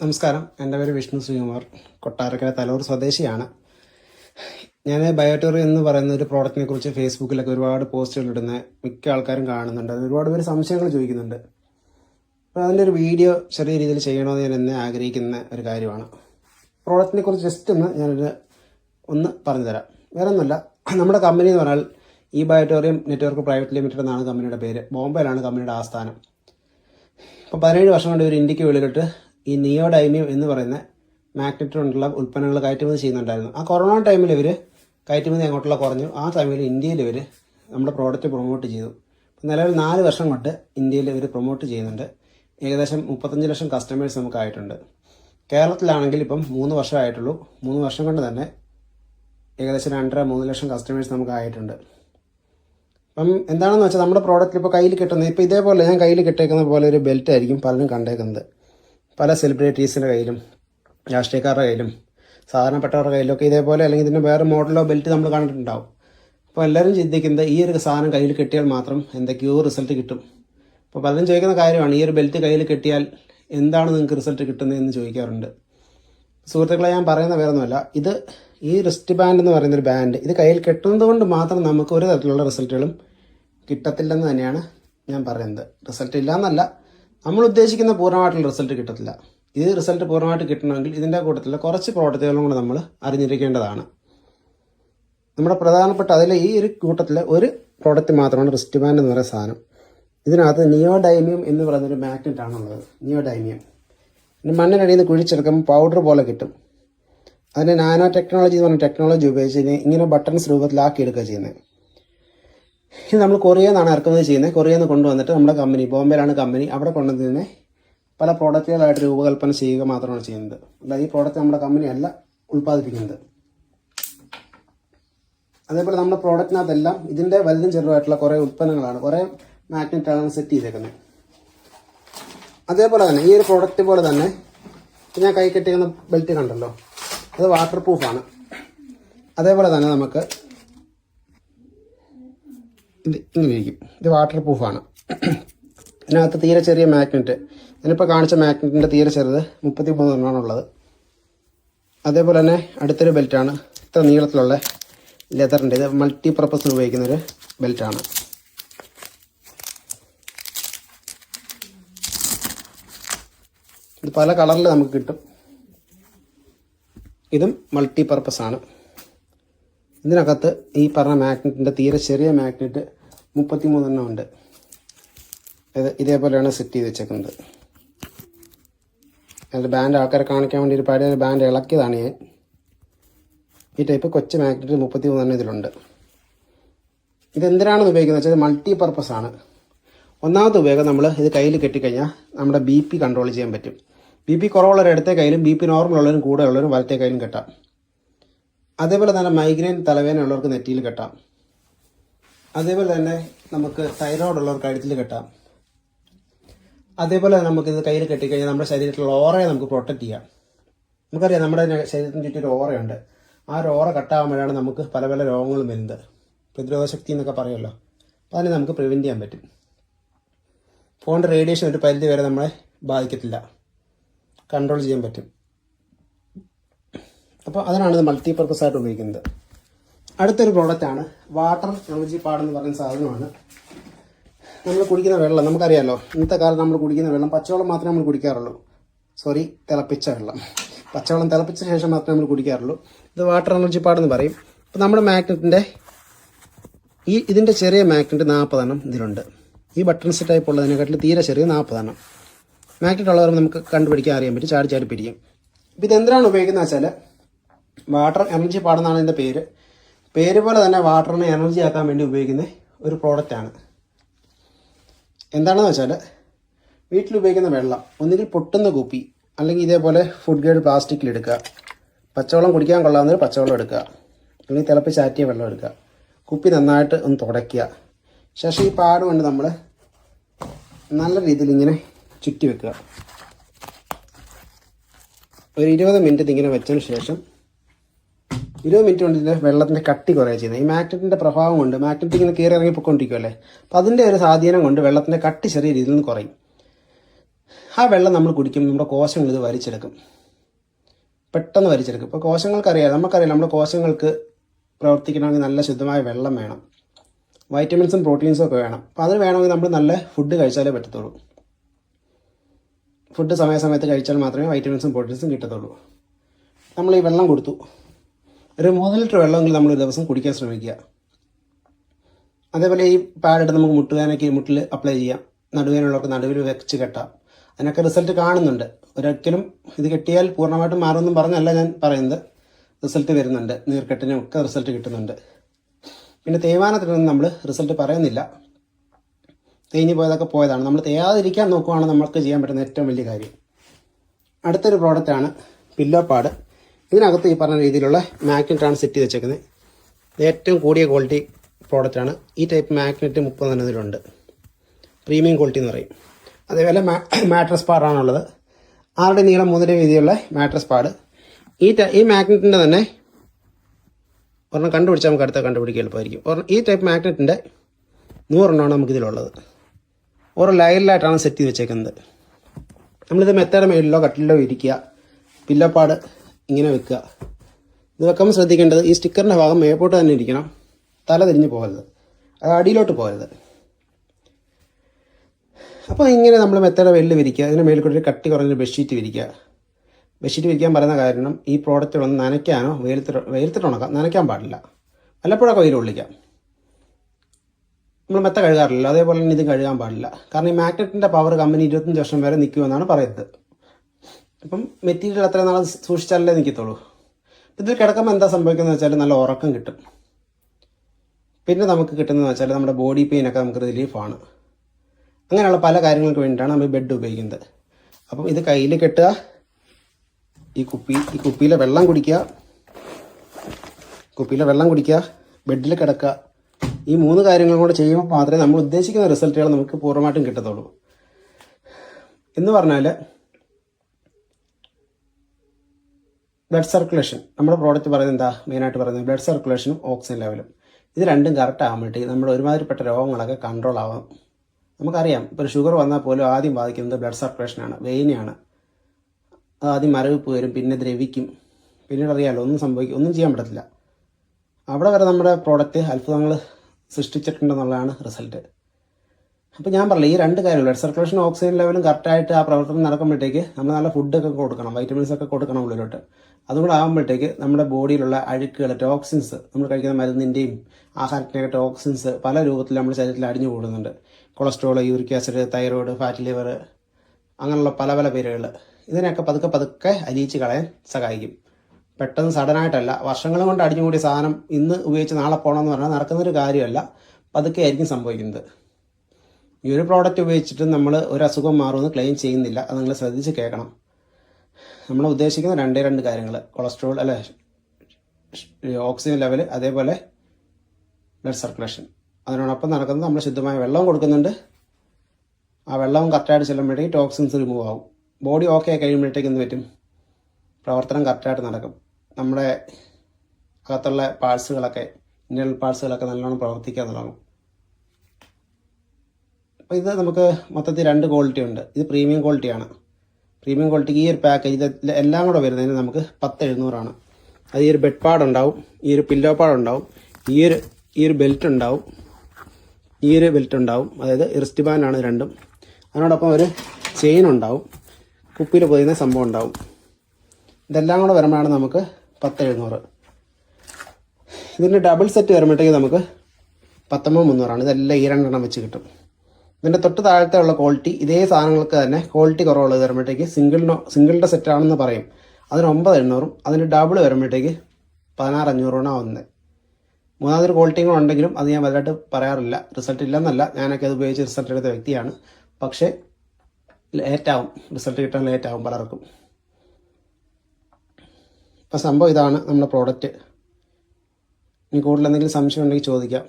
നമസ്കാരം. എന്റെ പേര് വിഷ്ണു ശ്രീകുമാർ. കൊട്ടാരക്കര തലൂർ സ്വദേശിയാണ്. ഞാൻ ബയോട്ടോറി എന്ന് പറയുന്ന ഒരു പ്രോഡക്റ്റിനെ കുറിച്ച് ഫേസ്ബുക്കിലൊക്കെ ഒരുപാട് പോസ്റ്റുകൾ ഇടുന്ന മിക്ക ആൾക്കാരും കാണുന്നുണ്ട്. ഒരുപാട് പേര് സംശയങ്ങൾ ചോദിക്കുന്നുണ്ട്. അപ്പോൾ അതിന്റെ ഒരു വീഡിയോ ചെറിയ രീതിയിൽ ചെയ്യണമെന്ന് ഞാൻ എന്നെ ആഗ്രഹിക്കുന്ന ഒരു കാര്യമാണ്. പ്രോഡക്റ്റിനെ കുറിച്ച് ജസ്റ്റ് ഒന്ന് ഞാനൊരു ഒന്ന് പറഞ്ഞുതരാം. വേറെ ഒന്നുമല്ല നമ്മുടെ കമ്പനി എന്ന് പറഞ്ഞാൽ ഈ ബയോട്ടോറിയം നെറ്റ്വർക്ക് പ്രൈവറ്റ് ലിമിറ്റഡ് എന്നാണ് കമ്പനിയുടെ പേര്. ബോംബെയിലാണ് കമ്പനിയുടെ ആസ്ഥാനം. ഇപ്പോൾ പതിനേഴ് വർഷം കൊണ്ട് ഒരു ഇന്ത്യയ്ക്ക് വെളിയിലിട്ട് ഈ നിയോഡൈമിയം എന്ന് പറയുന്ന മാഗ്നറ്റ് കൊണ്ടുള്ള ഉൽപ്പന്നങ്ങൾ കയറ്റുമതി ചെയ്യുന്നുണ്ടായിരുന്നു. ആ കൊറോണ ടൈമിൽ ഇവർ കയറ്റുമതി അങ്ങോട്ടുള്ള കുറഞ്ഞു. ആ ടൈമിൽ ഇന്ത്യയിൽ ഇവർ നമ്മുടെ പ്രോഡക്റ്റ് പ്രൊമോട്ട് ചെയ്തു. നിലവിൽ നാല് വർഷം കൊണ്ട് ഇന്ത്യയിൽ ഇവർ പ്രൊമോട്ട് ചെയ്യുന്നുണ്ട്. ഏകദേശം മുപ്പത്തഞ്ച് ലക്ഷം കസ്റ്റമേഴ്സ് നമുക്കായിട്ടുണ്ട് കേരളത്തിലാണെങ്കിൽ ഇപ്പം മൂന്ന് വർഷമായിട്ടുള്ളൂ മൂന്ന് വർഷം കൊണ്ട് തന്നെ ഏകദേശം രണ്ടര മൂന്ന് ലക്ഷം കസ്റ്റമേഴ്സ് നമുക്കായിട്ടുണ്ട് അപ്പം എന്താണെന്ന് വെച്ചാൽ നമ്മുടെ പ്രോഡക്റ്റ് ഇപ്പോൾ കയ്യിൽ കിട്ടുന്നത് ഇപ്പോൾ ഇതേപോലെ ഞാൻ കയ്യിൽ കിട്ടേക്കുന്ന പോലെ ഒരു ബെൽറ്റ് ആയിരിക്കും പലരും കണ്ടേക്കുന്നത്. പല സെലിബ്രിറ്റീസിന്റെ കയ്യിലും രാഷ്ട്രീയക്കാരുടെ കയ്യിലും സാധാരണപ്പെട്ടവരുടെ കയ്യിലൊക്കെ ഇതേപോലെ അല്ലെങ്കിൽ ഇതിന്റെ വേറെ മോഡലോ ബെൽറ്റ് നമ്മൾ കണ്ടിട്ടുണ്ടാവും. അപ്പോൾ എല്ലാവരും ചിന്തിക്കുന്നത് ഈ ഒരു സാധനം കയ്യിൽ കിട്ടിയാൽ മാത്രം എന്തൊക്കെയോ റിസൾട്ട് കിട്ടും. അപ്പോൾ പലരും ചോദിക്കുന്ന കാര്യമാണ് ഈ ഒരു ബെൽറ്റ് കയ്യിൽ കിട്ടിയാൽ എന്താണ് നിങ്ങൾക്ക് റിസൾട്ട് കിട്ടുന്നതെന്ന് ചോദിക്കാറുണ്ട്. സുഹൃത്തുക്കളെ ഞാൻ പറയുന്ന വേറൊന്നുമല്ല. ഇത് ഈ റിസ്റ്റ് ബാൻഡ് എന്ന് പറയുന്നൊരു ബാൻഡ് ഇത് കയ്യിൽ കെട്ടുന്നത് കൊണ്ട് മാത്രം നമുക്ക് ഒരു തരത്തിലുള്ള റിസൾട്ടുകളും കിട്ടത്തില്ലെന്ന് തന്നെയാണ് ഞാൻ പറയുന്നത്. റിസൾട്ട് ഇല്ല എന്നല്ല നമ്മൾ ഉദ്ദേശിക്കുന്ന പൂർണമായിട്ടുള്ള റിസൾട്ട് കിട്ടത്തില്ല. ഇത് റിസൾട്ട് പൂർണമായിട്ട് കിട്ടണമെങ്കിൽ ഇതിന്റെ കൂട്ടത്തിൽ കുറച്ച് പ്രോഡക്റ്റുകളും കൂടെ നമ്മൾ അറിഞ്ഞിരിക്കേണ്ടതാണ്. നമ്മുടെ പ്രധാനപ്പെട്ട അതിൽ ഈ ഒരു കൂട്ടത്തിലെ ഒരു പ്രോഡക്റ്റ് മാത്രമാണ് റിസ്റ്റ് ബാൻഡ് എന്ന് പറയുന്ന സാധനം. ഇതിനകത്ത് നിയോഡൈമിയം എന്ന് പറയുന്നൊരു മാഗ്നറ്റ് ആണുള്ളത് നിയോഡൈമിയം മണ്ണിനടിയിൽ നിന്ന് കുഴിച്ചെടുക്കുമ്പോൾ പൗഡർ പോലെ കിട്ടും. അതിന് നാനോ ടെക്നോളജി എന്ന് പറഞ്ഞ ടെക്നോളജി ഉപയോഗിച്ച് ഇങ്ങനെ ബട്ടൺസ് രൂപത്തിലാക്കി എടുക്കുക ചെയ്യുന്നത്. ഇത് നമ്മൾ കൊറിയയിൽ നിന്നാണ് ഇറക്കുന്നത് ചെയ്യുന്നത്. കൊറിയയിൽ നിന്ന് കൊണ്ടുവന്നിട്ട് നമ്മുടെ കമ്പനി ബോംബെയിലാണ് കമ്പനി അവിടെ കൊണ്ടുവന്നതിനെ പല പ്രോഡക്റ്റുകളായിട്ട് രൂപകൽപ്പന ചെയ്യുക മാത്രമാണ് ചെയ്യുന്നത്. അല്ല ഈ പ്രോഡക്റ്റ് നമ്മുടെ കമ്പനി അല്ല ഉൽപ്പാദിപ്പിക്കുന്നത്. അതേപോലെ നമ്മുടെ പ്രോഡക്റ്റിനകത്തെല്ലാം ഇതിന്റെ വലുതും ചെറുതായിട്ടുള്ള കുറേ ഉൽപ്പന്നങ്ങളാണ് കുറേ മാഗ്നറ്റാണ് സെറ്റ് ചെയ്തേക്കുന്നത്. അതേപോലെ തന്നെ ഈ ഒരു പ്രോഡക്റ്റ് പോലെ തന്നെ ഞാൻ കൈ കെട്ടിക്കുന്ന ബെൽറ്റ് കണ്ടല്ലോ. അത് വാട്ടർ പ്രൂഫാണ് അതേപോലെ തന്നെ നമുക്ക് ഇത് ഇങ്ങനെ ഇരിക്കും ഇത് വാട്ടർ പ്രൂഫാണ് ഇതിനകത്ത് തീരെ ചെറിയ മാഗ്നറ്റ് ഞാനിപ്പോൾ കാണിച്ച മാഗ്നറ്റിന്റെ തീരെ ചെറുത് മുപ്പത്തി മൂന്ന് ഉള്ളത് അതേപോലെ തന്നെ അടുത്തൊരു ബെൽറ്റാണ് ഇത്ര നീളത്തിലുള്ള ലെതറിന്റെ ഇത് മൾട്ടി പർപ്പസിന് ഉപയോഗിക്കുന്നൊരു ബെൽറ്റാണ് ഇത് പല കളറിൽ നമുക്ക് കിട്ടും. ഇതും മൾട്ടി പർപ്പസ് ആണ്. ഇതിനകത്ത് ഈ പറഞ്ഞ മാഗ്നറ്റിന്റെ തീരെ ചെറിയ മാഗ്നറ്റ് മുപ്പത്തി മൂന്നെണ്ണം ഉണ്ട് ഇതേപോലെയാണ് സെറ്റ് ചെയ്ത് വെച്ചേക്കുന്നത്. അതിന്റെ ബാൻഡ് ആൾക്കാരെ കാണിക്കാൻ വേണ്ടി ഒരു പഴയ ബാൻഡ് ഇളക്കിയതാണ് ഞാൻ ഈ ടൈപ്പ് കൊച്ചു മാഗ്നറ്റ് മുപ്പത്തി മൂന്നെണ്ണം ഇതിലുണ്ട്. ഇതെന്തിനാണെന്ന് ഉപയോഗിക്കുന്നത് വെച്ചാൽ മൾട്ടി പർപ്പസ് ആണ്. ഒന്നാമത്തെ ഉപയോഗം നമ്മൾ ഇത് കയ്യിൽ കെട്ടിക്കഴിഞ്ഞാൽ നമ്മുടെ ബി പി കൺട്രോൾ ചെയ്യാൻ പറ്റും. ബി പി കുറവുള്ളവർ ഇടത്തെ കയ്യിലും ബി പി നോർമൽ ഉള്ളവരും കൂടെ ഉള്ളവരും വലത്തെ കയ്യിലും കെട്ടാം. അതേപോലെ തന്നെ മൈഗ്രെയിൻ തലവേദന ഉള്ളവർക്ക് നെറ്റിയിൽ കെട്ടാം. അതേപോലെ തന്നെ നമുക്ക് തൈറോയ്ഡ് ഉള്ളവർക്ക് കഴുത്തിൽ കെട്ടാം. അതേപോലെ നമുക്ക് ഇത് കയ്യിൽ കെട്ടിക്കഴിഞ്ഞാൽ നമ്മുടെ ശരീരത്തിലുള്ള ഓറയെ നമുക്ക് പ്രൊട്ടക്റ്റ് ചെയ്യാം. നമുക്കറിയാം നമ്മുടെ ശരീരത്തിന് ചുറ്റും ഒരു ഓറയുണ്ട്. ആ ഒരു ഓറ കട്ടാകുമ്പോഴാണ് നമുക്ക് പല പല രോഗങ്ങളും വരുന്നത്. പ്രതിരോധ ശക്തി എന്നൊക്കെ പറയുമല്ലോ. അപ്പോൾ അതിനെ നമുക്ക് പ്രിവെന്റ് ചെയ്യാൻ പറ്റും. ഫോണിന്റെ റേഡിയേഷൻ ഒരു പരിധി വരെ നമ്മളെ ബാധിക്കത്തില്ല. കൺട്രോൾ ചെയ്യാൻ പറ്റും. അപ്പോൾ അതിനാണ് ഇത് മൾട്ടി ആയിട്ട് ഉപയോഗിക്കുന്നത്. അടുത്തൊരു പ്രോഡക്റ്റാണ് വാട്ടർ എനർജി പാഡ് എന്ന് പറയുന്ന സാധനമാണ്. നമ്മൾ കുടിക്കുന്ന വെള്ളം നമുക്കറിയാമല്ലോ ഇന്നത്തെ കാലത്ത് നമ്മൾ കുടിക്കുന്ന വെള്ളം പച്ചവെള്ളം മാത്രമേ നമ്മൾ കുടിക്കാറുള്ളൂ. സോറി തിളപ്പിച്ച വെള്ളം. പച്ചവെള്ളം തിളപ്പിച്ച ശേഷം മാത്രമേ നമ്മൾ കുടിക്കാറുള്ളൂ. ഇത് വാട്ടർ എനർജി പാഡ് എന്ന് പറയും. അപ്പോൾ നമ്മുടെ മാഗ്നറ്റിന്റെ ഈ ഇതിന്റെ ചെറിയ മാഗ്നറ്റ് നാൽപ്പതെണ്ണം ഇതിലുണ്ട്. ഈ ബട്ടൺസ് ടൈപ്പ് ഉള്ളതിനെക്കാട്ടിൽ തീരെ ചെറിയ നാൽപ്പതെണ്ണം മാഗ്നറ്റ് ഉള്ളവർ നമുക്ക് കണ്ടുപിടിക്കാൻ അറിയാൻ പറ്റും ചാടി ചാടി പിടിക്കും. അപ്പോൾ ഇതെന്തിനാണ് ഉപയോഗിക്കുന്നത് വെച്ചാൽ വാട്ടർ എനർജി പാടെന്നാണ് ഇതിന്റെ പേര്. പേര് പോലെ തന്നെ വാട്ടറിനെ എനർജി ആക്കാൻ വേണ്ടി ഉപയോഗിക്കുന്ന ഒരു പ്രോഡക്റ്റാണ് എന്താണെന്ന് വെച്ചാൽ വീട്ടിൽ ഉപയോഗിക്കുന്ന വെള്ളം ഒന്നുകിൽ പൊട്ടുന്ന കുപ്പി അല്ലെങ്കിൽ ഇതേപോലെ ഫുഡ് ഗ്രേഡ് പ്ലാസ്റ്റിക്കിൽ എടുക്കുക. പച്ചവെള്ളം കുടിക്കാൻ കൊള്ളാവുന്നൊരു പച്ചവെള്ളം എടുക്കുക. അല്ലെങ്കിൽ തിളപ്പിച്ചാറ്റിയ വെള്ളം എടുക്കുക. കുപ്പി നന്നായിട്ട് ഒന്ന് തുടയ്ക്കുക. ശേഷം ഈ പാട് കൊണ്ട് നമ്മൾ നല്ല രീതിയിൽ ഇങ്ങനെ ചുറ്റി വെക്കുക. ഒരു ഇരുപത് മിനിറ്റ് ഇതിങ്ങനെ വെച്ചതിന് ശേഷം ഇരുപത് മിനിറ്റ് കൊണ്ട് ഇതിന്റെ വെള്ളത്തിന്റെ കട്ടി കുറയുക ചെയ്യുന്നത്. ഈ മാഗ്നറ്റിന്റെ പ്രഭാവം കൊണ്ട് മാഗ്നറ്റിക് ഇങ്ങനെ കയറി ഇറങ്ങി പൊയ്ക്കൊണ്ടിരിക്കുമല്ലേ അപ്പോൾ അതിന്റെ ഒരു സ്വാധീനം കൊണ്ട് വെള്ളത്തിന്റെ കട്ടി ചെറിയ രീതിയിൽ നിന്ന് കുറയും. ആ വെള്ളം നമ്മൾ കുടിക്കുമ്പോൾ നമ്മുടെ കോശങ്ങൾ ഇത് വരിച്ചെടുക്കും പെട്ടെന്ന് വലിച്ചെടുക്കും. ഇപ്പോൾ കോശങ്ങൾക്കറിയാം നമുക്കറിയാം നമ്മുടെ കോശങ്ങൾക്ക് പ്രവർത്തിക്കണമെങ്കിൽ നല്ല ശുദ്ധമായ വെള്ളം വേണം. വൈറ്റമിൻസും പ്രോട്ടീൻസും ഒക്കെ വേണം. അപ്പോൾ അതിന് വേണമെങ്കിൽ നമ്മൾ നല്ല ഫുഡ് കഴിച്ചാലേ പറ്റത്തുള്ളൂ. ഫുഡ് സമയസമയത്ത് കഴിച്ചാൽ മാത്രമേ വൈറ്റമിൻസും പ്രോട്ടീൻസും കിട്ടത്തുള്ളൂ. നമ്മൾ ഈ വെള്ളം കൊടുത്തു. ഒരു മൂന്ന് ലിറ്റർ വെള്ളമെങ്കിലും നമ്മൾ ഒരു ദിവസം കുടിക്കാൻ ശ്രമിക്കുക. അതേപോലെ ഈ പാഡ് നമുക്ക് മുട്ടുവേനൊക്കെ മുട്ടിൽ അപ്ലൈ ചെയ്യാം. നടുവേനുള്ളവർക്ക് നടുവിൽ വെച്ച് കെട്ടാം. അതിനൊക്കെ റിസൾട്ട് കാണുന്നുണ്ട്. ഒരിക്കലും ഇത് കെട്ടിയാൽ പൂർണമായിട്ടും മാറുമെന്നും പറഞ്ഞല്ല ഞാൻ പറയുന്നത്. റിസൾട്ട് വരുന്നുണ്ട്. നീർക്കെട്ടിനും ഒക്കെ റിസൾട്ട് കിട്ടുന്നുണ്ട്. പിന്നെ തേയ്മാനത്തിനൊന്നും നമ്മൾ റിസൾട്ട് പറയുന്നില്ല. തേഞ്ഞു പോയതൊക്കെ പോയതാണ്. നമ്മൾ തേയാതിരിക്കാൻ നോക്കുവാണ് നമ്മൾക്ക് ചെയ്യാൻ പറ്റുന്ന ഏറ്റവും വലിയ കാര്യം. അടുത്തൊരു പ്രോഡക്റ്റാണ് പില്ലോ പാഡ് ഇതിനകത്ത് ഈ പറഞ്ഞ രീതിയിലുള്ള മാഗ്നറ്റാണ് സെറ്റ് ചെയ്ത് വെച്ചേക്കുന്നത് ഏറ്റവും കൂടിയ ക്വാളിറ്റി പ്രോഡക്റ്റാണ് ഈ ടൈപ്പ് മാഗ്നറ്റ് മുപ്പത് ഇതിലുണ്ട് പ്രീമിയം ക്വാളിറ്റി എന്ന് പറയും. അതേപോലെ മാട്രസ് പാഡാണുള്ളത് ആറുടെ നീളം മൂന്നര വീതിയുള്ള മാട്രസ് പാഡ് ഈ ഈ മാഗ്നറ്റിന്റെ തന്നെ ഒരെണ്ണം കണ്ടുപിടിച്ചാൽ നമുക്ക് അടുത്ത കണ്ടുപിടിക്കുക എളുപ്പമായിരിക്കും. ഒരെണ്ണം ഈ ടൈപ്പ് മാഗ്നറ്റിന്റെ നൂറെണ്ണമാണ് നമുക്കിതിലുള്ളത്. ഓരോ ലൈനിലായിട്ടാണ് സെറ്റ് ചെയ്ത് വെച്ചേക്കുന്നത്. നമ്മളിത് മെത്തേടെ മേളിലോ കട്ടിലോ ഇരിക്കുക. പില്ലപ്പാട് ഇങ്ങനെ വെക്കുക. ഇത് വെക്കുമ്പോൾ ശ്രദ്ധിക്കേണ്ടത് ഈ സ്റ്റിക്കറിന്റെ ഭാഗം മേപ്പോട്ട് തന്നെ ഇരിക്കണം. തല തിരിഞ്ഞ് പോകരുത്. അത് അടിയിലോട്ട് പോകരുത്. അപ്പോൾ ഇങ്ങനെ നമ്മൾ മെത്തയുടെ വെല്ല് വിരിക്കുക. അതിന് മേളിൽ കൂടി കട്ടി കുറഞ്ഞൊരു ബെഡ്ഷീറ്റ് വിരിക്കുക. ബെഡ്ഷീറ്റ് വിരിക്കാൻ പറയുന്ന കാരണം ഈ പ്രോഡക്റ്റുകളൊന്നും നനയ്ക്കാനോ വെയിലത്തിട്ട് വെയിലത്തിട്ട് ഉണക്കാം. നനയ്ക്കാൻ പാടില്ല. വല്ലപ്പോഴൊക്കെ വെയിൽ കൊള്ളിക്കാം. നമ്മൾ മെത്ത കഴുകാറില്ല അതേപോലെ തന്നെ ഇത് കഴുകാൻ പാടില്ല. കാരണം ഈ മാഗ്നറ്റിന്റെ പവർ കമ്പനി ഇരുപത്തഞ്ച് വർഷം വരെ നിൽക്കുമെന്നാണ് പറയുന്നത് അപ്പം മെറ്റീരിയൽ അത്ര നാൾ സൂക്ഷിച്ചാലേ നിൽക്കത്തുള്ളൂ ഇതിൽ കിടക്കുമ്പോൾ എന്താ സംഭവിക്കുന്നത് വെച്ചാൽ നല്ല ഉറക്കം കിട്ടും. പിന്നെ നമുക്ക് കിട്ടുന്നതെന്ന് വെച്ചാൽ നമ്മുടെ ബോഡി പെയിനൊക്കെ നമുക്ക് റിലീഫാണ് അങ്ങനെയുള്ള പല കാര്യങ്ങൾക്ക് വേണ്ടിയിട്ടാണ് നമ്മൾ ബെഡ് ഉപയോഗിക്കുന്നത്. അപ്പം ഇത് കയ്യിൽ കെട്ടുക ഈ കുപ്പി ഈ കുപ്പിയിലെ വെള്ളം കുടിക്കുക കുപ്പിയിലെ വെള്ളം കുടിക്കുക ബെഡിൽ കിടക്കുക. ഈ മൂന്ന് കാര്യങ്ങൾ കൂടെ ചെയ്യുമ്പോൾ മാത്രമേ നമ്മൾ ഉദ്ദേശിക്കുന്ന റിസൾട്ടുകൾ നമുക്ക് പൂർണമായിട്ടും കിട്ടത്തുള്ളൂ. എന്ന് പറഞ്ഞാൽ ബ്ലഡ് സർക്കുലേഷൻ നമ്മുടെ പ്രോഡക്റ്റ് പറയുന്നത് എന്താ? മെയിനായിട്ട് പറയുന്നത് ബ്ലഡ് സർക്കുലേഷനും ഓക്സിജൻ ലെവലും ഇത് രണ്ടും കറക്റ്റ് ആകുമ്പോഴത്തേക്ക് നമ്മുടെ ഒരുമാതിരിപ്പെട്ട രോഗങ്ങളൊക്കെ കൺട്രോൾ ആവാം. നമുക്കറിയാം ഇപ്പോൾ ഷുഗർ വന്നാൽ പോലും ആദ്യം ബാധിക്കുന്നത് ബ്ലഡ് സർക്കുലേഷനാണ് വെയിനാണ് അത് ആദ്യം മരവിപ്പ് വരും പിന്നെ ദ്രവിക്കും. പിന്നീട് അറിയാമല്ലോ ഒന്നും സംഭവിക്കും ഒന്നും ചെയ്യാൻ പറ്റത്തില്ല. അവിടെ വരെ നമ്മുടെ പ്രോഡക്റ്റ് അത്ഭുതങ്ങൾ സൃഷ്ടിച്ചിട്ടുണ്ടെന്നുള്ളതാണ് റിസൾട്ട് അപ്പോൾ ഞാൻ പറഞ്ഞില്ല ഈ രണ്ട് കാര്യം ബ്ലഡ് സർക്കുലേഷൻ ഓക്സിജൻ ലെവലും കറക്റ്റായിട്ട് ആ പ്രവർത്തനം നടക്കുമ്പോഴത്തേക്ക് നമ്മൾ നല്ല ഫുഡൊക്കെ കൊടുക്കണം വൈറ്റമിൻസ് ഒക്കെ കൊടുക്കണം ഉള്ളിലോട്ട്. അതുകൊണ്ട് ആകുമ്പോഴത്തേക്ക് നമ്മുടെ ബോഡിയിലുള്ള അഴുക്കുകൾ ടോക്സിൻസ് നമ്മൾ കഴിക്കുന്ന മരുന്നിന്റെയും ആഹാരത്തിന്റെയൊക്കെ ടോക്സിൻസ് പല രൂപത്തിൽ നമ്മുടെ ശരീരത്തിൽ അടിഞ്ഞു കൂടുന്നുണ്ട്. Cholesterol uric acid thyroid fat liver അങ്ങനെയുള്ള പല പല പേരുകൾ ഇതിനെയൊക്കെ പതുക്കെ പതുക്കെ അലിയിച്ച് കളയാൻ സഹായിക്കും. പെട്ടെന്ന് സഡനായിട്ടല്ല വർഷങ്ങൾ കൊണ്ട് അടിഞ്ഞുകൂടിയ സാധനം ഇന്ന് ഉപയോഗിച്ച് നാളെ പോകണമെന്ന് പറഞ്ഞാൽ നടക്കുന്നൊരു കാര്യമല്ല പതുക്കെ ആയിരിക്കും സംഭവിക്കുന്നത്. ഈ ഒരു പ്രോഡക്റ്റ് ഉപയോഗിച്ചിട്ട് നമ്മൾ ഒരു അസുഖം മാറുമെന്ന് ക്ലെയിം ചെയ്യുന്നില്ല. അത് നിങ്ങൾ ശ്രദ്ധിച്ച് കേൾക്കണം. നമ്മൾ ഉദ്ദേശിക്കുന്ന രണ്ടേ രണ്ട് കാര്യങ്ങൾ കൊളസ്ട്രോൾ അല്ലെ ഓക്സിജൻ ലെവൽ അതേപോലെ ബ്ലഡ് സർക്കുലേഷൻ അതിനോടൊപ്പം നടക്കുന്നത് നമ്മൾ ശുദ്ധമായ വെള്ളവും കൊടുക്കുന്നുണ്ട്. ആ വെള്ളവും കറക്റ്റായിട്ട് ചെല്ലുമ്പോഴേക്കും ടോക്സിൻസ് റിമൂവ് ആവും. ബോഡി ഓക്കെ ആയി കഴിയുമ്പോഴത്തേക്ക് എന്ത് പറ്റും? പ്രവർത്തനം കറക്റ്റായിട്ട് നടക്കും. നമ്മുടെ അകത്തുള്ള പാഴ്സുകളൊക്കെ ഇന്നൽ പാഴ്സുകളൊക്കെ നല്ലോണം പ്രവർത്തിക്കാൻ തുടങ്ങും. അപ്പോൾ ഇത് നമുക്ക് മൊത്തത്തിൽ രണ്ട് ക്വാളിറ്റി ഉണ്ട്. ഇത് പ്രീമിയം ക്വാളിറ്റിയാണ് പ്രീമിയം ക്വാളിറ്റിക്ക് ഈ ഒരു പാക്കേജ് എല്ലാം കൂടെ വരുന്നതിന് നമുക്ക് പത്ത് എഴുന്നൂറാണ് അത് ഈ ഒരു ബെഡ് പാഡ് ഉണ്ടാവും ഈ ഒരു പില്ലോ പാഡ് ഉണ്ടാവും ഈ ഒരു ഈ ഒരു ബെൽറ്റ് ഉണ്ടാവും ഈ ഒരു ബെൽറ്റ് ഉണ്ടാവും. അതായത് റിസ്റ്റ് ബാൻഡാണ് രണ്ടും. അതിനോടൊപ്പം ഒരു ചെയിൻ ഉണ്ടാവും. കുപ്പിയിൽ പൊതിയുന്ന സംഭവം ഉണ്ടാവും. ഇതെല്ലാം കൂടെ വരുമ്പോഴാണ് നമുക്ക് പത്ത് എഴുന്നൂറ് ഇതിന്റെ ഡബിൾ സെറ്റ് വരുമ്പോഴത്തേക്ക് നമുക്ക് പത്തൊമ്പത് മുന്നൂറാണ്. ഇതെല്ലാം ഈ രണ്ടെണ്ണം വെച്ച് കിട്ടും. ഇതിന്റെ തൊട്ട് താഴത്തെ ഉള്ള ക്വാളിറ്റി ഇതേ സാധനങ്ങൾക്ക് തന്നെ ക്വാളിറ്റി കുറവുള്ളത് വരുമ്പോഴത്തേക്ക് സിംഗിളിനോ സിംഗിളിന്റെ സെറ്റാണെന്ന് പറയും. അതിന് ഒമ്പത് എണ്ണൂറും അതിന് ഡബിൾ വരുമ്പോഴത്തേക്ക് പതിനാറ് അഞ്ഞൂറാണ് ആവുന്നത്. മൂന്നാമതൊരു ക്വാളിറ്റിയും കൂടെ ഉണ്ടെങ്കിലും അത് ഞാൻ വലുതായിട്ട് പറയാറില്ല. റിസൾട്ട് ഇല്ലെന്നല്ല. ഞാനൊക്കെ അത് ഉപയോഗിച്ച് റിസൾട്ട് എടുത്ത വ്യക്തിയാണ്. പക്ഷേ ലേറ്റാവും റിസൾട്ട് കിട്ടാൻ ലേറ്റാവും പലർക്കും. അപ്പോൾ സംഭവം ഇതാണ് നമ്മുടെ പ്രോഡക്റ്റ് ഇനി കൂടുതൽ എന്തെങ്കിലും സംശയം ഉണ്ടെങ്കിൽ ചോദിക്കാം.